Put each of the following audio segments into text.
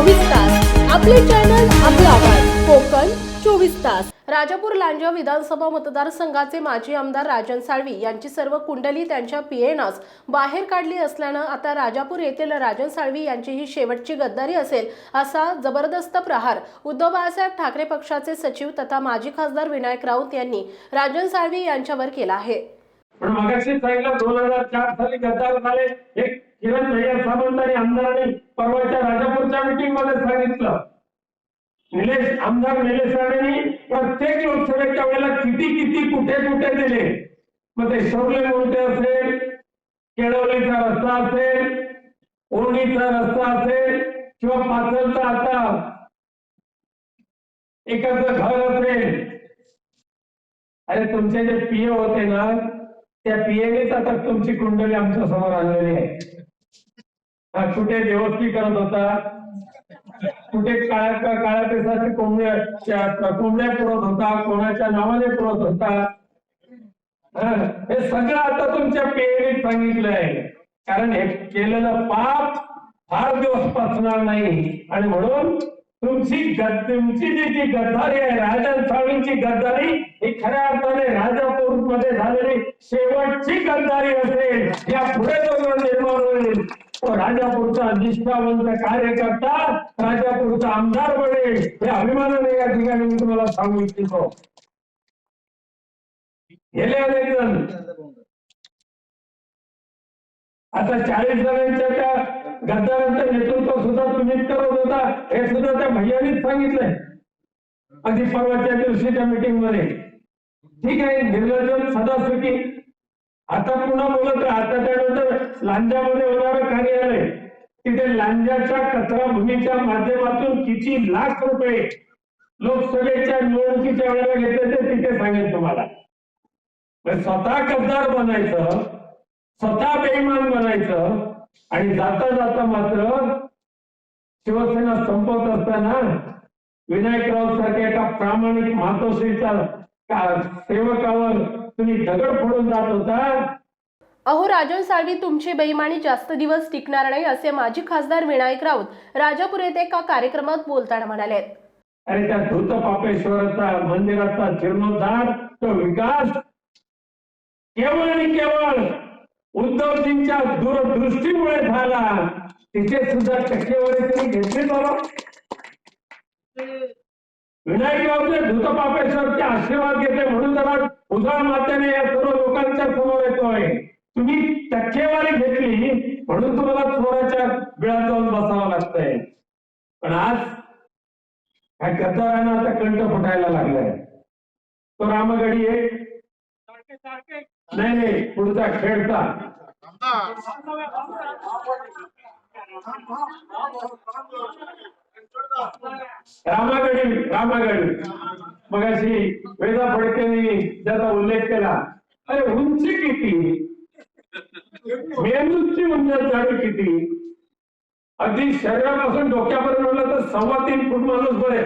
चोवीस तास. आपले चॅनल आपला आवाज. कोकण चोवीस तास. राजापूर लांजा विधानसभा मतदारसंघाचे माजी आमदार राजन साळवी यांची सर्व कुंडली त्यांच्या पीएनच बाहेर काढली असल्यानं आता राजापूर येथील राजन साळवी यांची ही शेवटची गद्दारी असेल असा जबरदस्त प्रहार उद्धव बाळासाहेब ठाकरे पक्षाचे सचिव तथा माजी खासदार विनायक राऊत यांनी राजन साळवी यांच्यावर केला आहे. पण मगाशी सांगितलं दोन हजार चार साली गद्दार झाले. एक किरण भैया सामंत आणि आमदारांनी परवाच्या राजापूरच्या मीटिंगमध्ये सांगितलं. निलेश आमदार निलेश राणेंनी प्रत्येक लोकसभेच्या वेळेला किती किती कुठे कुठे दिले? मग ते शौर्य मोठे असेल? केळवलीचा रस्ता असेल? ओरणीचा रस्ता असेल? किंवा पाचलचा आता? एकाचं घर असेल? अरे तुमचे जे पीए होते ना त्या पीएनेच आता तुमची कुंडली आमच्यासमोर आणलेली आहे. हा, कुठे देवस्थी करत होता? कुठे काळ्या काळ्या पेसाचे कोंबड्या कोंबड्या पुरत होता? कोणाच्या नावाने पुरवत होता? हे सगळं आता तुमच्या पीएने सांगितलंय. कारण हे केलेलं पाप फार दिवस पचणार नाही. आणि म्हणून तुमची तुमची जी जी गद्दारी आहे राजा स्वामींची गद्दारी ही खऱ्या अर्थाने राजापूरमध्ये झालेली शेवटची गद्दारी असेल. या पुढे निर्माण होईल. राजापूरचा निष्ठावंत कार्यकर्ता राजापूरचा आमदार बने. हे अभिमानाने या ठिकाणी मी तुम्हाला सांगू इच्छितो. गेले अनेक जण. आता चाळीस जणांच्या त्या गद्दारांचं नेतृत्व सुद्धा तुम्हीच करत होता. हे सुद्धा त्या भैयानीच सांगितलंय. अगदी परवाच्या दिवशीच्या मीटिंगमध्ये. ठीक आहे निर्लज्ज सदासुखी आता पुन्हा बोलत आता त्यानंतर लांजामध्ये होणारं कार्यालय. तिथे लांजाच्या कचरा भूमीच्या माध्यमातून किती लाख रुपये लोकसभेच्या निवडणुकीच्या वेळेला घेतले ते तिथे सांगेल तुम्हाला. म्हणजे स्वतः कसदार बनायचं स्वतः बेईमान बनायचं आणि जाता जाता मात्र शिवसेना संपवत असताना विनायकराव सारख्या एका प्रामाणिक मातोश्रीच्या सेवकावर तुम्ही दगड फोडून जात होता. अहो राजन साळवी तुमची बेईमानी जास्त दिवस टिकणार नाही असे माजी खासदार विनायक राऊत राजापूर येथे एका कार्यक्रमात बोलताना म्हणाले आणि त्या धूत पापेश्वराचा मंदिराचा जीर्णोद्धार तो विकास केवळ आणि केवळ उद्धवजींच्या दूरदृष्टीमुळे झाला. तिथे सुद्धा टक्केवारी तुम्ही घेतली बरं विनायकरावचे धूत पापेश्वरचे आशीर्वाद घेतले म्हणून जरा मात्याने या सर्व लोकांच्या समोर येतोय. तुम्ही टक्केवारी घेतली म्हणून तुम्हाला थोड्याच्या बिळात जाऊन बसावं लागतंय. पण आज ह्या गद्दारांना आता कंठ फुटायला लागलाय. तो रामगडी एक. नाही नाही पुढचा खेळता. रामागडी रामागडी. मग अशी वेदा फडकेने ज्याचा उल्लेख केला अरे उंची किती? मेंदूची उंची जाडी किती? अगदी शरीरापासून डोक्यापर्यंत म्हणलं तर सव्वा तीन फूट माणूस बरे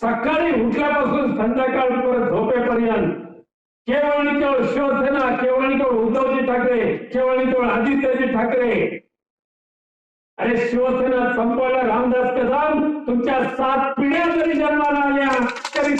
सकाळी उठल्यापासून संध्याकाळपर्यंत झोपेपर्यंत केवळ आणि केवळ शिवसेना केवळ आणि केवळ उद्धवजी ठाकरे केवळ आणि केवळ आदित्यजी ठाकरे. अरे शिवसेना संपवायला रामदास कदम तुमच्या सात पिढ्या